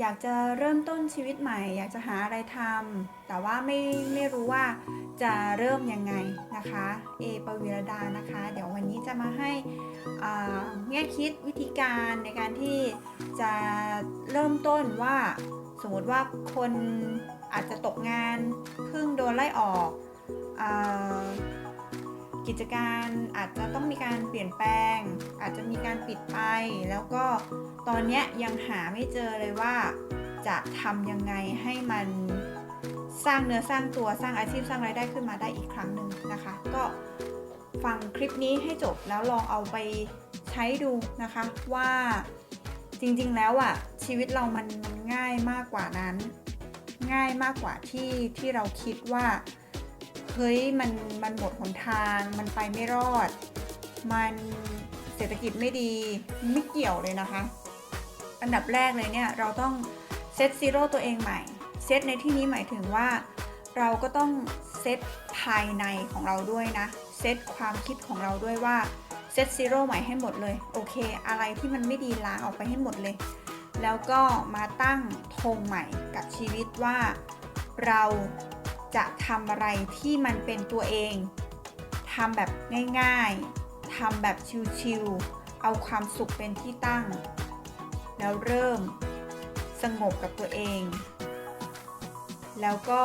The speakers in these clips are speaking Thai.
อยากจะเริ่มต้นชีวิตใหม่ อยากจะหาอะไรทำแต่ว่าไม่ไม่รู้ว่าจะเริ่มยังไงนะคะ เอปวีรดานะคะ เดี๋ยววันนี้จะมาให้แง่คิดวิธีการในการที่จะเริ่มต้นว่าสมมติว่าคนอาจจะตกงานเพิ่งโดนไล่ออกอ กิจการอาจจะต้องมีการเปลี่ยนแปลง อาจจะมีการปิดไป แล้วก็ตอนนี้ยยังหาไม่เจอเลยว่า จะทำยังไงให้มันสร้างเนื้อสร้างตัวสร้างอาชีพสร้างรายได้ขึ้นมาได้อีกครั้งหนึ่งนะคะ ก็ฟังคลิปนี้ให้จบแล้วลองเอาไปใช้ดูนะคะว่าจริงๆแล้วอะ่ะชีวิตเรามันมันง่ายมากกว่านั้น ง่ายมากกว่าที่ที่เราคิดว่า เฮ้ยมันมันหมดหนทาง มันไปไม่รอด มันเศรษฐกิจไม่ดีไม่เกี่ยวเลยนะคะ อันดับแรกเลยเนี่ยเราต้องเซตซีโร่ตัวเองใหม่เซตในที่นี้หมายถึงว่า เราก็ต้องเซตภายในของเราด้วยนะเซตความคิดของเราด้วยว่าเซตซีโร่ใหม่ให้หมดเลยโอเค อะไรที่มันไม่ดีล้างออกไปให้หมดเลย แล้วก็มาตั้งธงใหม่กับชีวิตว่าเรา จะทำอะไรที่มันเป็นตัวเองทำแบบง่ายๆทำแบบชิวๆเอาความสุขเป็นที่ตั้ง แล้วเริ่มสงบกับตัวเอง แล้วก็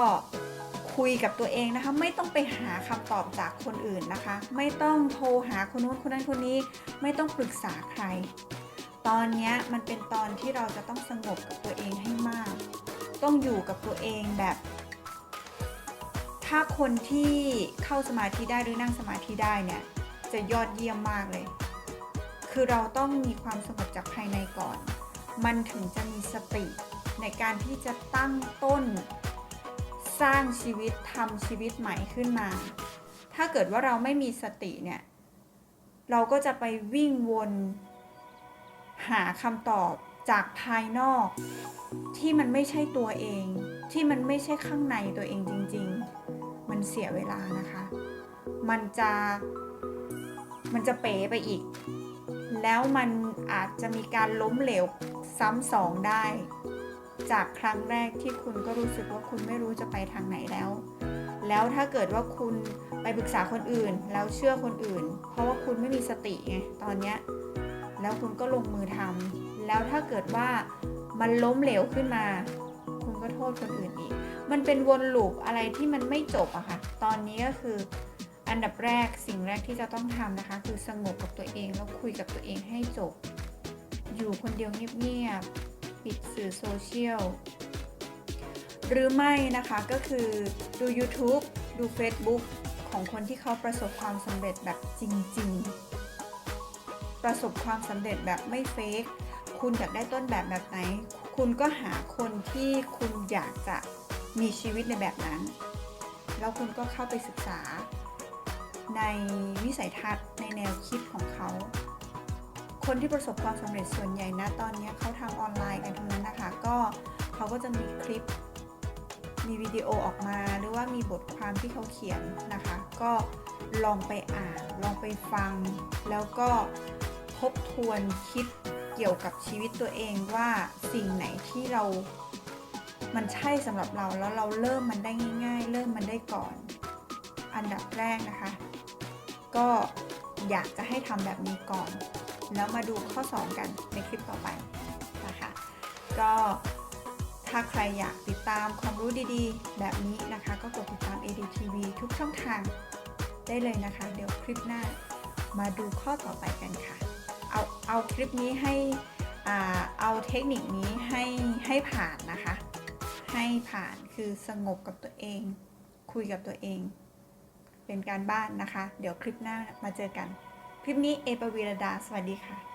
คุยกับตัวเองนะคะ ไม่ต้องไปหาคำตอบจากคนอื่นนะคะ ไม่ต้องโทรหาคนนู้นคนนั้นคนนี้ ไม่ต้องปรึกษาใคร ตอนนี้มันเป็นตอนที่เราจะต้องสงบกับตัวเองให้มาก ต้องอยู่กับตัวเองแบบ ถ้าคนที่เข้าสมาธิได้หรือนั่งสมาธิได้เนี่ยจะยอดเยี่ยมมากเลย คือเราต้องมีความสงบจากภายในก่อน มันถึงจะมีสติในการที่จะตั้งต้น สร้างชีวิตทำชีวิตใหม่ขึ้นมา ถ้าเกิดว่าเราไม่มีสติเนี่ย เราก็จะไปวิ่งวน หาคำตอบจากภายนอก ที่มันไม่ใช่ตัวเอง ที่มันไม่ใช่ข้างในตัวเองจริง ๆ เสียเวลานะคะ มันจะ มันจะเป๋ไปอีก แล้วมันอาจจะมีการล้มเหลวซ้ำสองได้ จากครั้งแรกที่คุณก็รู้สึกว่าคุณไม่รู้จะไปทางไหนแล้ว แล้วถ้าเกิดว่าคุณไปปรึกษาคนอื่น แล้วเชื่อคนอื่น เพราะว่าคุณไม่มีสติไงตอนเนี้ยแล้วคุณก็ลงมือทำแล้วถ้าเกิดว่ามันล้มเหลวขึ้นมา ก็โทษคนอื่นอีก มันเป็นวนลูปอะไรที่มันไม่จบอะค่ะ ตอนนี้ก็คืออันดับแรกสิ่งแรกที่จะต้องทำนะคะ คือสงบกับตัวเองแล้วคุยกับตัวเองให้จบ อยู่คนเดียวเงียบๆปิดสื่อโซเชียลหรือไม่นะคะก็คือดู YouTube ดู Facebook ของคนที่เขาประสบความสำเร็จแบบจริง ๆ ประสบความสำเร็จแบบไม่เฟกคุณอยากได้ต้นแบบแบบไหน คุณก็หาคนที่คุณอยากจะมีชีวิตในแบบนั้น แล้วคุณก็เข้าไปศึกษา ในวิสัยทัศน์ในแนวคิดของเขา คนที่ประสบความสำเร็จส่วนใหญ่นะตอนนี้เขาทำออนไลน์กันทั้งนั้นนะคะ ก็เขาก็จะมีคลิป มีวิดีโอออกมาหรือว่ามีบทความที่เขาเขียนนะคะ ก็ลองไปอ่าน ลองไปฟัง แล้วก็ทบทวนคิด กี่ยวกับชีวิตตัวเองว่าสิ่งไหนที่เรา มันใช่สำหรับเราแล้วเราเริ่มมันได้ง่าย ๆ เริ่มมันได้ก่อน อันดับแรกนะคะ ก็อยากจะให้ทำแบบนี้ก่อน แล้วมาดูข้อ 2 กันในคลิปต่อไปนะคะ ก็ถ้าใครอยากติดตามความรู้ดีๆ แบบนี้นะคะ ก็กดติดตาม ADTV ทุกช่องทางได้เลยนะคะ เดี๋ยวคลิปหน้ามาดูข้อต่อไปกันค่ะ เอาเอาคลิปนี้ให้อ่าเอาเทคนิคนี้ให้ให้ผ่านนะคะ ให้ผ่านคือสงบกับตัวเอง คุยกับตัวเอง เป็นการบ้านนะคะ เดี๋ยวคลิปหน้ามาเจอกัน คลิปนี้เอปวีรดา สวัสดีค่ะ